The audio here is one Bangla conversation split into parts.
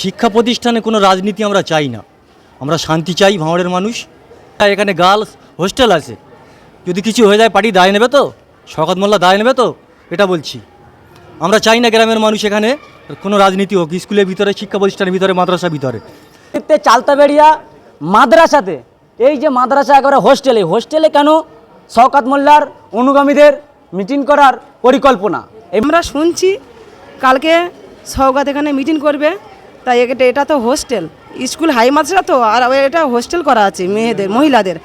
শিক্ষা প্রতিষ্ঠানে কোনো রাজনীতি আমরা চাই না। আমরা শান্তি চাই ভাঙড়ের মানুষ। এখানে গার্লস হোস্টেল আছে। যদি কিছু হয়ে যায় পার্টি দায় নেবে তো? শকত মোল্লা দায় নেবে তো? এটা বলছি। আমরা চাই না গ্রামের মানুষ এখানে কোনো রাজনীতি হোক স্কুলের ভিতরে শিক্ষা প্রতিষ্ঠানের ভিতরে মাদ্রাসার ভিতরে। নেতৃত্বে চালতাবেড়িয়া মাদ্রাসাতে এই যে মাদ্রাসা একেবারে হোস্টেলে হোস্টেলে কেন শওকাত মোল্লার অনুগামীদের মিটিং করার পরিকল্পনা? আমরা শুনছি কালকে সৌগাত এখানে মিটিং করবে। তাই এটা এটা তো হোস্টেল স্কুল হাই মাদ্রাসা তো, আর এটা হোস্টেল করা আছে মেয়েদের, মহিলাদের।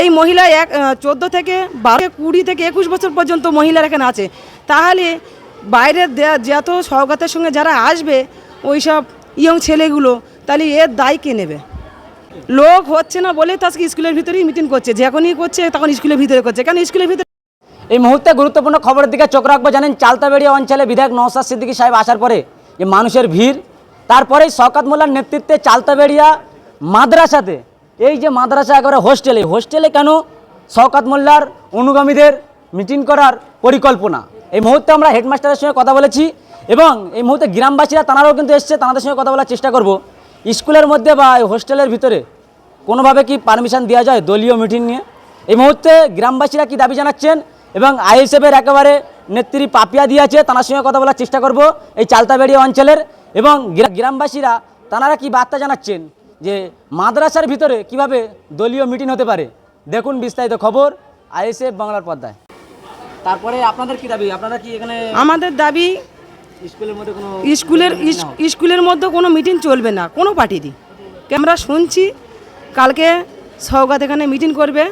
এই মহিলা এক চোদ্দ থেকে বারো কুড়ি থেকে একুশ বছর পর্যন্ত মহিলারা এখানে আছে। তাহলে বাইরের যত সৌগাতের সঙ্গে যারা আসবে ওই সব ইয়ং ছেলেগুলো, তাহলে এর দায় কে নেবে? লোক হচ্ছে না বলে তো আজকে স্কুলের ভিতরেই মিটিং করছে। যখনই করছে, তখন স্কুলের ভিতরে করছে। কেন স্কুলের ভিতরে এই মুহূর্তে গুরুত্বপূর্ণ খবরের দিকে চোখ রাখব জানেন, চালতাবেড়িয়া অঞ্চলে বিধায়ক নওসাদ সিদ্দিকী সাহেব আসার পরে যে মানুষের ভিড় তারপরেই শওকাত মোল্লার নেতৃত্বে চালতাবেড়িয়া মাদ্রাসাতে, এই যে মাদ্রাসা একেবারে হোস্টেলে হোস্টেলে কেন শওকাত মোল্লার অনুগামীদের মিটিং করার পরিকল্পনা? এই মুহূর্তে আমরা হেডমাস্টারের সঙ্গে কথা বলেছি এবং এই মুহূর্তে গ্রামবাসীরা তাঁরাও কিন্তু এসছে, তাঁদের সঙ্গে কথা বলার চেষ্টা করব। স্কুলের মধ্যে বা হোস্টেলের ভিতরে কোনোভাবে কি পারমিশন দেওয়া যায় দলীয় মিটিং নিয়ে? এই মুহূর্তে গ্রামবাসীরা কি দাবি জানাচ্ছেন এবং আইএসএফের একেবারে নেত্রী পাপিয়া দিয়েছে, তার সঙ্গে কথা বলার চেষ্টা করব এই চালতাবেড়িয়া অঞ্চলের। এবং গ্রামবাসীরা তারা কি বার্তা জানাচ্ছেন যে মাদ্রাসার ভিতরে কীভাবে দলীয় মিটিং হতে পারে? দেখুন বিস্তারিত খবর আইএসএফ বাংলার পর্দায়। তারপরে আপনাদের কি দাবি? আপনারা কি এখানে আমাদের দাবি স্কুলের মধ্যে কোনো স্কুলের স্কুলের মধ্যে কোনো মিটিং চলবে না কোনো পার্টিরই। আমরা শুনছি কালকে সৌগাত এখানে মিটিং করবে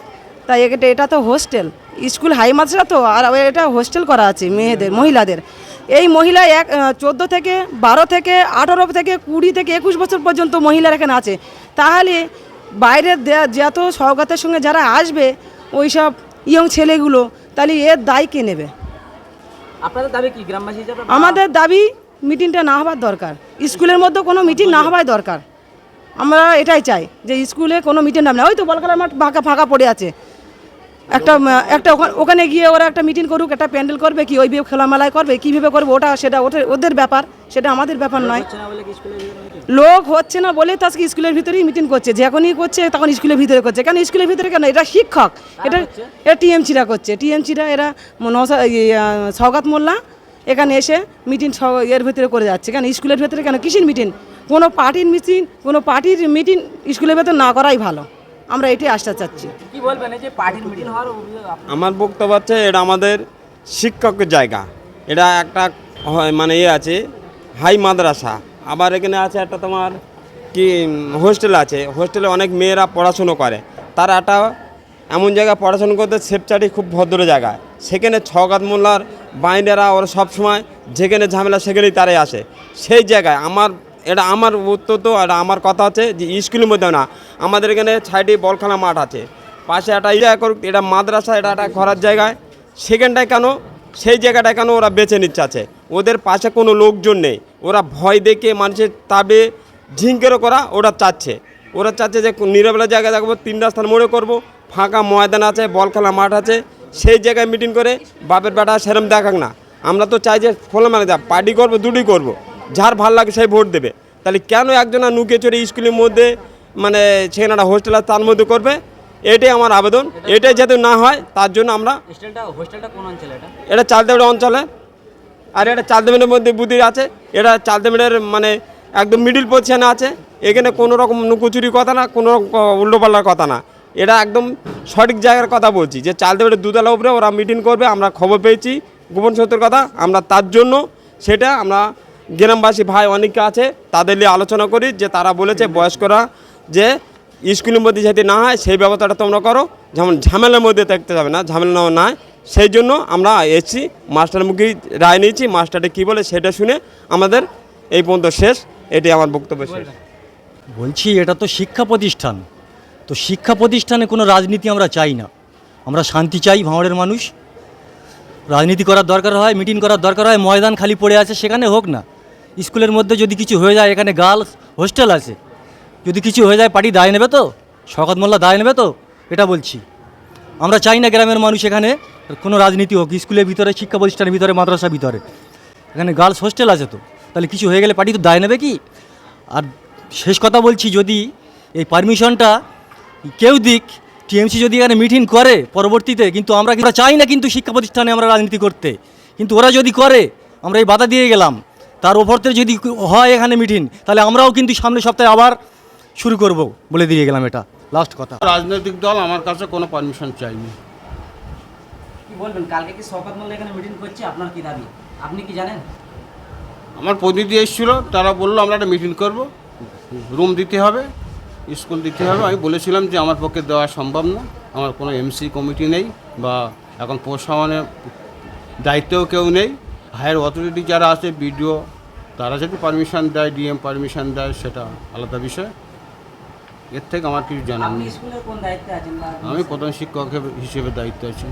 তাই এটা এটা তো হোস্টেল স্কুল হাই মাদ্রাসা তো আর এটা হোস্টেল করা আছে মেয়েদের মহিলাদের। এই মহিলা এক চোদ্দ থেকে বারো থেকে আঠারো থেকে কুড়ি থেকে একুশ বছর পর্যন্ত মহিলারা এখানে আছে। তাহলে বাইরের যত সৌগাতের সঙ্গে যারা আসবে ওই সব ইয়ং ছেলেগুলো তাহলে এর দায় কে নেবে? আপনাদের দাবি কি গ্রামবাসী আমাদের দাবি মিটিংটা না হবার দরকার। স্কুলের মধ্যে কোনো মিটিং না হওয়াই দরকার। আমরা এটাই চাই যে স্কুলে কোনো মিটিং না ওই তো বলকার মাঠ ফাঁকা ফাঁকা পড়ে আছে। একটা একটা ওখানে- ওখানে গিয়ে ওরা একটা মিটিং করুক একটা প্যান্ডেল করবে কি ওইভাবে খেলামেলায় করবে কীভাবে করবে ওটা সেটা ওদের ওদের ব্যাপার সেটা আমাদের ব্যাপার নয়। লোক হচ্ছে না বলে তো আজকে স্কুলের ভিতরেই মিটিং করছে যখনই করছে তখন স্কুলের ভিতরে করছে। কেন স্কুলের ভিতরে কেন? এটা শিক্ষক এটা এটা টিএমসিরা করছে। টিএমসিরা এরা সৌগাত মোল্লা এখানে এসে মিটিং এর ভিতরে করে যাচ্ছে। কেন স্কুলের ভিতরে কেন? কিসের মিটিং কোনো পার্টির মিটিং কোনো পার্টির মিটিং স্কুলের ভেতর না করাই ভালো। আমরা এটাই আসতে চাচ্ছি। আমার বক্তব্য হচ্ছে, এটা আমাদের শিক্ষকের জায়গা। এটা একটা মানে ইয়ে আছে, হাই মাদ্রাসা। আবার এখানে আছে একটা তোমার কি, হোস্টেল আছে। হোস্টেলে অনেক মেয়েরা পড়াশুনো করে। তারা একটা এমন জায়গায় পড়াশুনো করতে সেপচাটি খুব ভদ্র জায়গায় সেখানে ছগাত মোল্লার বাইন্ডারা, ওরা সবসময় যেখানে ঝামেলা, সেখানেই তারাই আসে। সেই জায়গায় আমার, এটা আমার উত্তর তো, এটা আমার কথা হচ্ছে যে, স্কুলের মধ্যে না। আমাদের এখানে সাইডে বল খেলা মাঠ আছে। পাশে একটা ইয়া করুক, এটা মাদ্রাসা, এটা একটা ঘোরার জায়গায়। সেখানটায় কেন? সেই জায়গাটায় কেন ওরা বেছে নিচ্ছে আছে? ওদের পাশে কোনো লোকজন নেই। ওরা ভয় দেখে মানুষের তাবে ঝিঙ্কেরও করা ওরা চাচ্ছে। ওরা চাচ্ছে যে নিরাপলা জায়গায় দেখব তিন রাস্তার মোড়ে করব, ফাঁকা ময়দান আছে, বল খেলা মাঠ আছে, সেই জায়গায় মিটিং করে বাপের বেটা সেরম দেখাক না। আমরা তো চাই যে খোলা মানে যা, পার্টি করব, দুটি করব। যার ভালো লাগে সেই ভোট দেবে। তাহলে কেন একজনা নুকে চড়ে স্কুলের মধ্যে মানে সেখানে একটা হোস্টেল তার মধ্যে করবে? এটাই আমার আবেদন। এটাই যাতে না হয় তার জন্য আমরা এটা? চালদেবেড় অঞ্চলে। আর এটা চালদেবেড়ের মধ্যে বুদ্ধি আছে। এটা চালদেবেড়ের মানে একদম মিডিল পজিশনে আছে। এখানে কোনো রকম নুকুচুরি কথা না কোনো রকম উল্টোপাল্টার কথা না। এটা একদম সঠিক জায়গার কথা বলছি যে চালদেবেড়ের দুতলা উপরে ওরা মিটিং করবে আমরা খবর পেয়েছি গোপন সত্যের কথা। আমরা তার জন্য সেটা আমরা গ্রামবাসী ভাই অনেকে আছে তাদের নিয়ে আলোচনা করি যে তারা বলেছে বয়স্করা যে স্কুলের মধ্যে যাতে না হয়, সেই ব্যবস্থাটা তোমরা করো। যেমন ঝামেলার মধ্যে থাকতে যাবে না, ঝামেলা না সেই জন্য আমরা এসেছি, মাস্টার মুখী রায় নিয়েছি। মাস্টারটা কী বলে সেটা শুনে আমাদের এই পর্যন্ত শেষ। এটি আমার বক্তব্য শেষ। বলছি, এটা তো শিক্ষা প্রতিষ্ঠান। তো শিক্ষা প্রতিষ্ঠানে কোনো রাজনীতি আমরা চাই না। আমরা শান্তি চাই, ভাঙড়ের মানুষ। রাজনীতি করার দরকার হয়, মিটিং করার দরকার হয়, ময়দান খালি পড়ে আছে, সেখানে হোক না। স্কুলের মধ্যে যদি কিছু হয়ে যায়, এখানে গার্লস হোস্টেল আছে। যদি কিছু হয়ে যায়, পার্টি দায় নেবে তো? শকত মোল্লা দায় নেবে তো? এটা বলছি। আমরা চাই না গ্রামের মানুষ এখানে কোনো রাজনীতি হোক, স্কুলের ভিতরে শিক্ষা প্রতিষ্ঠানের ভিতরে, মাদ্রাসার ভিতরে। এখানে গার্লস হোস্টেল আছে তো। তাহলে কিছু হয়ে গেলে পার্টি তো দায় নেবে কি? আর শেষ কথা বলছি, যদি এই পারমিশনটা কেউ দিক, টিএমসি যদি এখানে মিটিং করে পরবর্তীতে, কিন্তু আমরা কিন্তু চাই না কিন্তু শিক্ষা প্রতিষ্ঠানে আমরা রাজনীতি করতে। কিন্তু ওরা যদি করে, আমরা এই বাধা দিয়ে গেলাম। তার ওপরতে যদি হয় এখানে মিটিং, তাহলে আমরাও কিন্তু সামনের সপ্তাহে আবার শুরু করব বলে দিয়ে গেলাম এটা। লাস্ট কথা। রাজনৈতিক দল আমার কাছে কোনো পারমিশন চাইনি। কি বলবেন কালকে কি শওকত মোল্লা এখানে মিটিং করছে? আপনার কি দাবি? আপনি কি জানেন? আমার প্রতিনিধি এসেছিল তারা বলল আমরা একটা মিটিং করব। রুম দিতে হবে স্কুল দিতে হবে। আমি বলেছিলাম যে আমার পক্ষে দেওয়া সম্ভব না। আমার কোনো এমসি কমিটি নেই বা এখন প্রশাসনের দায়িত্বেও কেউ নেই। হায়ার অথরিটি যারা আছে বিডিও তারা যদি পারমিশন দেয় ডিএম পারমিশন দেয় সেটা আলাদা বিষয়। এর থেকে আমার কিছু জানার আপনি নেই। স্কুলের কোন দায়িত্বে আছেন বা আমি প্রধান শিক্ষক হিসেবে দায়িত্ব আছি।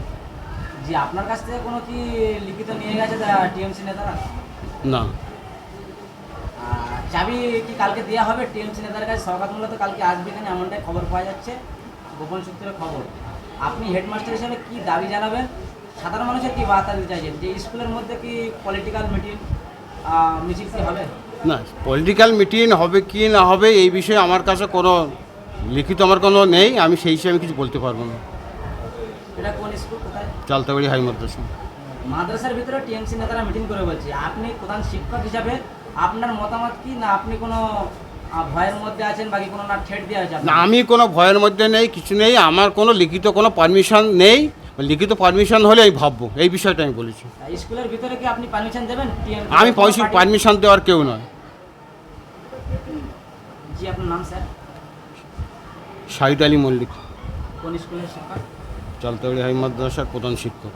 জি আপনার কাছ থেকে কোনো কি লিখিত নিয়ে গেছে টিএমসি নেতারা? না। আর চাবি কি কালকে দেওয়া হবে? টিএমসি নেতার কাছে মোল্লা তো কালকে আসবে এখানে এমনটাই খবর পাওয়া যাচ্ছে। গোপন সূত্রে খবর। আপনি হেডমাস্টার হিসেবে কি দাবি জানাবেন? সাধারণ মানুষের কি বার্তা দিতে চাইছেন? যে স্কুলের মধ্যে কি পলিটিক্যাল মিটিং মিছিল কি হবে? না পলিটিক্যাল মিটিং হবে কি না হবে এই বিষয়ে আমার কাছে কোনো লিখিত আমার কোনো নেই আমি সেই হিসেবে কিছু বলতে পারব না। এটা কোন স্কুল কোথায়? চালতাবাড়ি হাই মাদ্রাসা। মাদ্রাসার ভিতরে টিএমসি নেতারা মিটিং করে বলছে আপনি প্রধান শিক্ষক হিসাবে আপনার মতামত কি? না আপনি কোনো ভয়ের মধ্যে আছেন বাকি কোনো না ঠেট দেওয়া না আমি কোনো ভয়ের মধ্যে নেই কিছু নেই আমার কোনো লিখিত কোনো পারমিশন নেই। লিখিত পারমিশন হলে আমি ভাববো এই বিষয়টা আমি বলেছি। স্কুলের ভিতরে কি আপনি পারমিশন দেবেন? আমি পারমিশন দেওয়ার কেউ নয়। জি আপনার নাম স্যার? শাহিদ আলী মল্লিক। কোন স্কুলের শিক্ষক? চালতাবাড়ি হাই মাদ্রাসার প্রধান শিক্ষক।